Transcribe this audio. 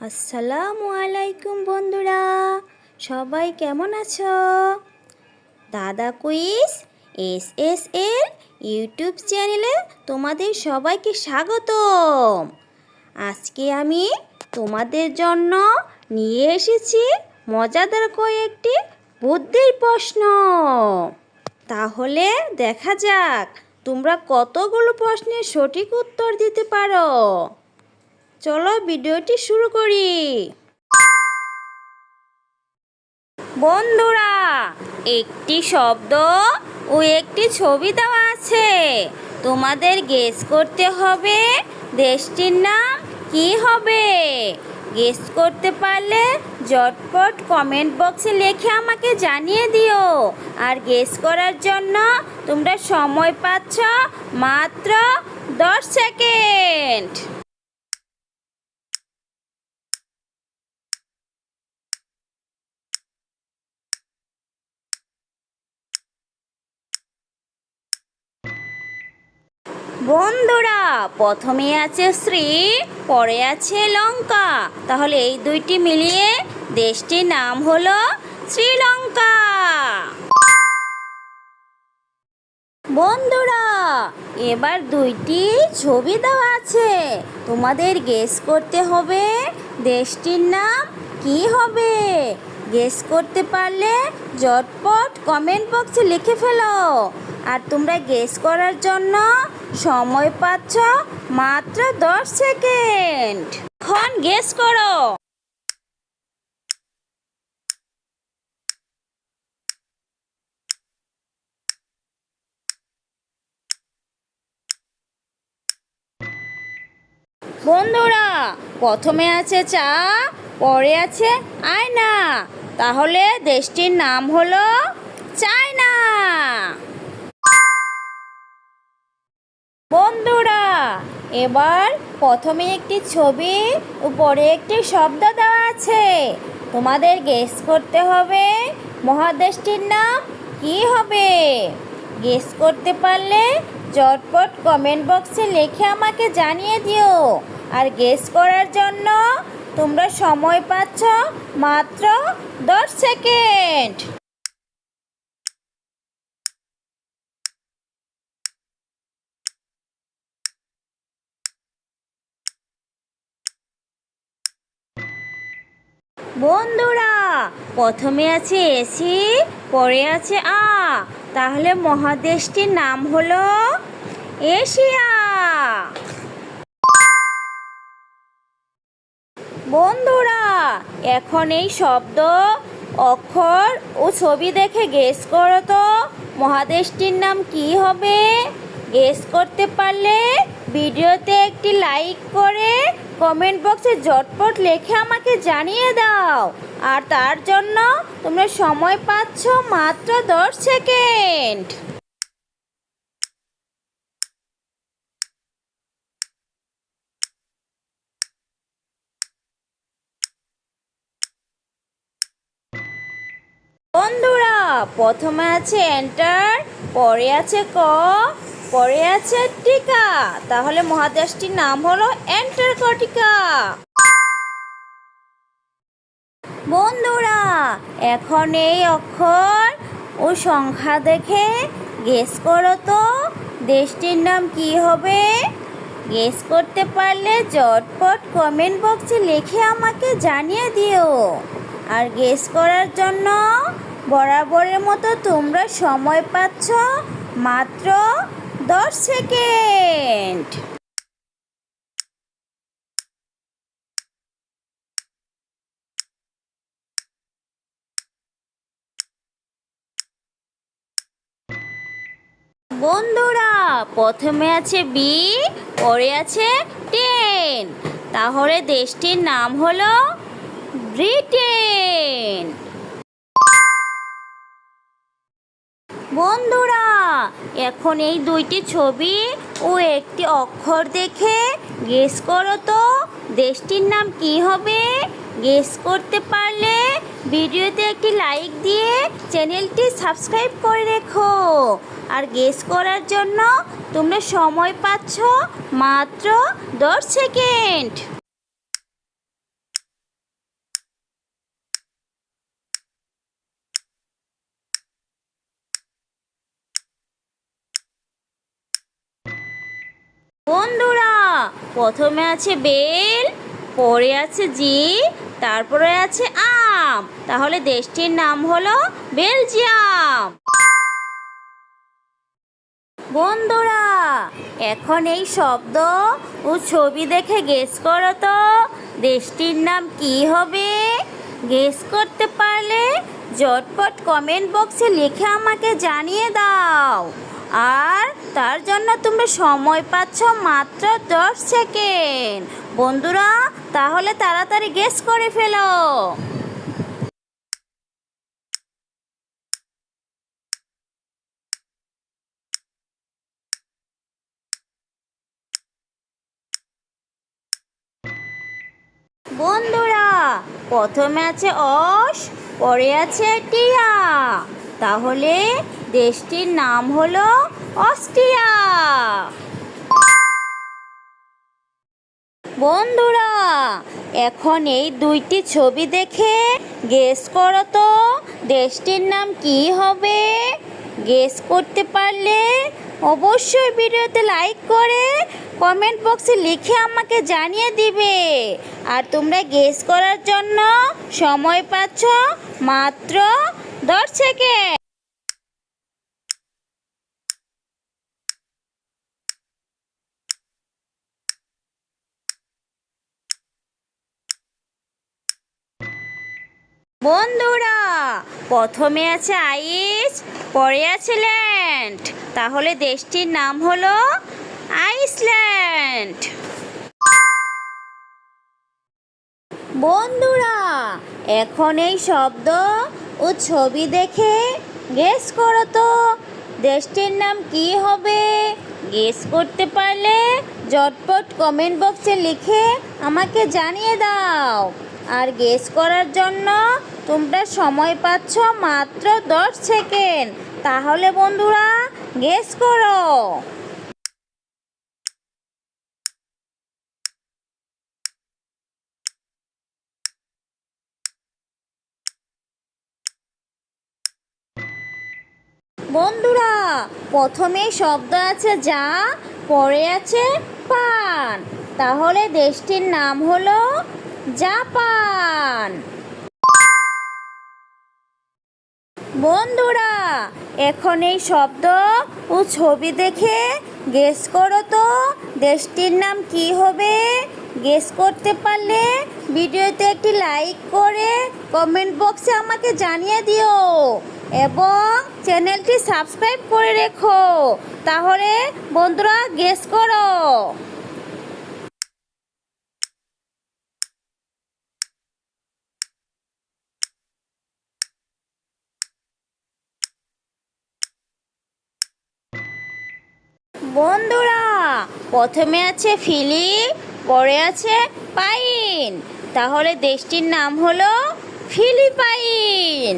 আসসালামু আলাইকুম বন্ধুরা, সবাই কেমন আছো? দাদা quiz S S L YouTube চ্যানেলে তোমাদের সবাইকে স্বাগতম। আজকে আমি তোমাদের জন্য নিয়ে এসেছি মজাদার কয়েকটি বুদ্ধির প্রশ্ন। তাহলে দেখা যাক তোমরা কতগুলো প্রশ্নের সঠিক উত্তর দিতে পারো। চলো ভিডিওটি শুরু করি। বন্ধুরা, একটি শব্দ ও একটি ছবি দেওয়া আছে। তোমাদের গেস করতে হবে দেশটির নাম কি হবে? গেস করতে পারলে জটপট কমেন্ট বক্সে লিখে আমাকে জানিয়ে দিও। আর গেস করার জন্য তোমরা সময় পাচ্ছ মাত্র দশ সেকেন্ড বন্ধুরা, প্রথমে আছে শ্রী, পরে আছে লঙ্কা। তাহলে এই দুইটি মিলিয়ে দেশটির নাম হলো শ্রীলঙ্কা। বন্ধুরা, এবার দুইটি ছবি দেওয়া আছে। তোমাদের গেস করতে হবে দেশটির নাম কি হবে। গেস করতে পারলে জটপট কমেন্ট বক্সে লিখে ফেলো। আর তোমরা গেস করার জন্য সময় পাচ্ছ মাত্র দশ সেকেন্ড। এখন গেস করো। বন্ধুরা, প্রথমে আছে চা, পরে আছে আয়না। তাহলে দেশটির নাম হলো চায়না। বন্ধুরা, এবার প্রথমে একটি ছবি, উপরে একটি শব্দ দেওয়া আছে। তোমাদের গেস করতে হবে মহাদেশটির নাম কি হবে? গেস করতে পারলে চটপট কমেন্ট বক্সে লিখে আমাকে জানিয়ে দিও। আর গেস করার জন্য তোমরা সময় পাচ্ছ মাত্র দশ সেকেন্ড বন্ধুরা, প্রথমে আছে এসি, পরে আছে আ। তাহলে মহাদেশটির নাম হলো এশিয়া। বন্ধুরা, এখন এই শব্দ, অক্ষর ও ছবি দেখে গেস করো তো, মহাদেশটির নাম কি হবে? গেস করতে পারলে ভিডিওতে একটি লাইক করে কমেন্ট বক্সে জটপট লেখে আমাকে জানিয়ে দাও। আর তার জন্য তোমরা সময় পাচ্ছ মাত্র দশ সেকেন্ড। বন্ধুরা, প্রথমে আছে এন্টার পরে আছে ক। পরে আছে টিকা। তাহলে মহাদেশটির নাম হলো অ্যান্টার্কটিকা। বন্ধুরা, এখন এই অক্ষর ও সংখ্যা দেখে গেস করো তো, দেশটির নাম কি হবে? গেস করতে পারলে চটপট কমেন্ট বক্সে লিখে আমাকে জানিয়ে দিও। আর গেস করার জন্য বরাবরের মতো তোমরা সময় পাচ্ছ মাত্র দশ সেকেন্ড। বন্ধুরা, প্রথমে আছে বি, পরে আছে টেন। তাহলে দেশটির নাম হলো ব্রিটেন। বন্ধুরা এখন এই দুইটি ছবি ও একটি অক্ষর দেখে গেস করো তো, দেশটির নাম কি হবে? গেস করতে পারলে ভিডিওতে একটি লাইক দিয়ে চ্যানেলটি সাবস্ক্রাইব করে রেখো। আর গেস করার জন্য তোমরা সময় পাচ্ছ মাত্র দশ সেকেন্ড। বন্ধুরা, প্রথমে আছে বেল, পরে আছে জি তারপরে আছে আম। তাহলে দেশটির নাম হলো বেলজিয়াম। বন্ধুরা, এখন এই শব্দ ও ছবি দেখে গেস করো তো, দেশটির নাম কি হবে? গেস করতে পারলে, জটপট কমেন্ট বক্সে লিখে আমাকে জানিয়ে দাও। আর তার জন্য তোমরা সময় পাচ্ছ মাত্র দশ সেকেন্ড। বন্ধুরা, তাহলে তাড়াতাড়ি গেস করে ফেলো। বন্ধুরা, প্রথমে আছে অস, পরে আছে টিয়া। তাহলে দেশটির নাম হলো অস্ট্রিয়া। বন্ধুরা, এখন এই দুইটি ছবি দেখে গেস করো তো, দেশটির নাম কি হবে? গেস করতে পারলে অবশ্যই ভিডিওতে লাইক করে কমেন্ট বক্সে লিখে আমাকে জানিয়ে দিবে। আর তোমরা গেস করার জন্য সময় পাচ্ছ মাত্র দশ সেকেন্ড বন্ধুরা, প্রথমে আছে আইস, পরে আছে ল্যান্ড। তাহলে দেশটির নাম হলো আইসল্যান্ড। বন্ধুরা, এখন এই শব্দ ও ছবি দেখে গেস করো তো, দেশটির নাম কি হবে? গেস করতে পারলে জটপট কমেন্ট বক্সে লিখে আমাকে জানিয়ে দাও। আর গেস করার জন্য তোমরা সময় পাচ্ছ মাত্র দশ সেকেন্ড। তাহলে বন্ধুরা গেস করো। বন্ধুরা, প্রথমে শব্দ আছে যা, পরে আছে পান। তাহলে দেশটির নাম হলো জাপান। বন্ধুরা, এখন এই শব্দ ও ছবি দেখে গেস করো তো, দেশটির নাম কি হবে? গেস করতে পারলে ভিডিওতে একটি লাইক করে কমেন্ট বক্সে আমাকে জানিয়ে দিও এবং চ্যানেলটি সাবস্ক্রাইব করে রেখো। তাহলে বন্ধুরা গেস করো। বন্ধুরা প্রথমে আছে ফিলিপ পরে আছে পাইন। তাহলে দেশটির নাম হলো ফিলিপাইন।